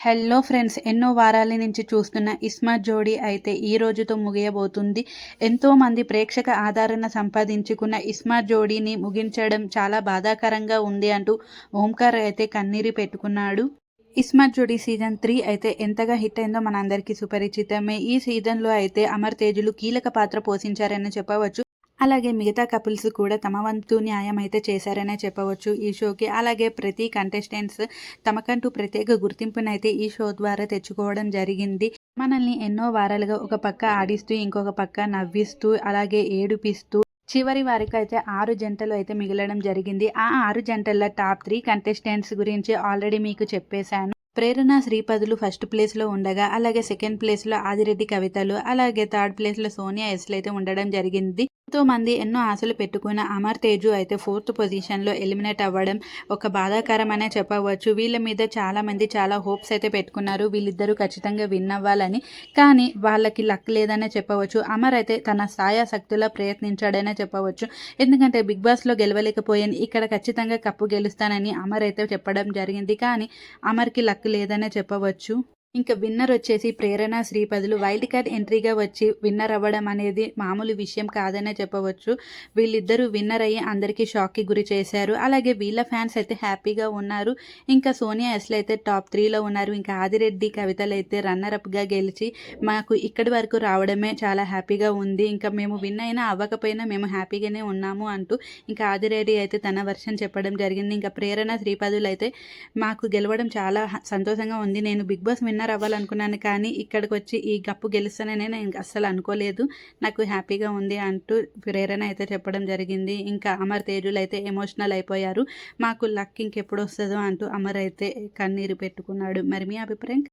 Hello friends ఎన్నో వారాల నుంచి చూస్తున్న ఇస్మార్ట్ జోడీ అయితే ఈ రోజుతో ముగియబోతుంది. ఎంతో మంది ప్రేక్షక ఆదరణ సంపాదించుకున్న ఇస్మార్ట్ జోడీని ముగించడం చాలా బాధాకరంగా ఉంది అంటూ ఓంకార్ అయితే కన్నీరు పెట్టుకున్నాడు. ఇస్మార్ట్ జోడీ సీజన్ త్రీ అయితే ఎంతగా హిట్ అయిందో మనందరికీ సుపరిచితమే. ఈ సీజన్లో అయితే అమర్ తేజులు కీలక పాత్ర పోషించారని చెప్పవచ్చు. అలాగే మిగతా కపుల్స్ కూడా తమ వంతు న్యాయం అయితే చేశారనే చెప్పవచ్చు ఈ షోకి. అలాగే ప్రతి కంటెస్టెంట్స్ తమకంటూ ప్రత్యేక గుర్తింపునైతే ఈ షో ద్వారా తెచ్చుకోవడం జరిగింది. మనల్ని ఎన్నో వారాలుగా ఒక పక్క ఆడిస్తూ ఇంకొక పక్క నవ్విస్తూ అలాగే ఏడుపిస్తూ చివరి వారికి అయితే ఆరు జంటలు అయితే మిగలడం జరిగింది. ఆ ఆరు జంటల టాప్ త్రీ కంటెస్టెంట్స్ గురించి ఆల్రెడీ మీకు చెప్పేశాను. ప్రేరణ శ్రీపదులు ఫస్ట్ ప్లేస్లో ఉండగా అలాగే సెకండ్ ప్లేస్లో ఆదిరెడ్డి కవితలు అలాగే థర్డ్ ప్లేస్లో సోనియా ఎస్లు అయితే ఉండడం జరిగింది. ఎంతో మంది ఎన్నో ఆశలు పెట్టుకున్న అమర్ తేజు అయితే ఫోర్త్ పొజిషన్లో ఎలిమినేట్ అవ్వడం ఒక బాధాకరమనే చెప్పవచ్చు. వీళ్ళ మీద చాలా మంది చాలా హోప్స్ అయితే పెట్టుకున్నారు. వీళ్ళిద్దరూ ఖచ్చితంగా విన్ అవ్వాలని. కానీ వాళ్ళకి లక్ లేదనే చెప్పవచ్చు. అమర్ అయితే తన సాయాశక్తులా ప్రయత్నించాడనే చెప్పవచ్చు. ఎందుకంటే బిగ్ బాస్లో గెలవలేకపోయాను. ఇక్కడ ఖచ్చితంగా కప్పు గెలుస్తానని అమర్ అయితే చెప్పడం జరిగింది. కానీ అమర్కి లక్ లేదనే చెప్పవచ్చు. ఇంకా విన్నర్ వచ్చేసి ప్రేరణ శ్రీపదులు. వైల్డ్ కార్డ్ ఎంట్రీగా వచ్చి విన్నర్ అవ్వడం అనేది మామూలు విషయం కాదనే చెప్పవచ్చు. వీళ్ళిద్దరూ విన్నర్ అయ్యి అందరికీ షాక్కి గురి చేశారు. అలాగే వీళ్ళ ఫ్యాన్స్ అయితే హ్యాపీగా ఉన్నారు. ఇంకా సోనియా ఎస్లు అయితే టాప్ త్రీలో ఉన్నారు. ఇంకా ఆదిరెడ్డి కవితలు అయితే రన్నర్ అప్గా గెలిచి మాకు ఇక్కడి వరకు రావడమే చాలా హ్యాపీగా ఉంది. ఇంకా మేము విన్ అయినా అవ్వకపోయినా మేము హ్యాపీగానే ఉన్నాము అంటూ ఇంకా ఆదిరెడ్డి అయితే తన వర్షన్ చెప్పడం జరిగింది. ఇంకా ప్రేరణ శ్రీపదులు అయితే మాకు గెలవడం చాలా సంతోషంగా ఉంది. నేను బిగ్ బాస్ విన్న విన్నర్ అవ్వాలనుకున్నాను కానీ ఇక్కడికి వచ్చి ఈ గప్పు గెలుస్తానని నేను అస్సలు అనుకోలేదు. నాకు హ్యాపీగా ఉంది అంటూ ప్రేరణ అయితే చెప్పడం జరిగింది. ఇంకా అమర్ తేజులు అయితే ఎమోషనల్ అయిపోయారు. మాకు లక్ ఇంకెప్పుడు వస్తుందో అంటూ అమర్ అయితే కన్నీరు పెట్టుకున్నాడు. మరి మీ అభిప్రాయం?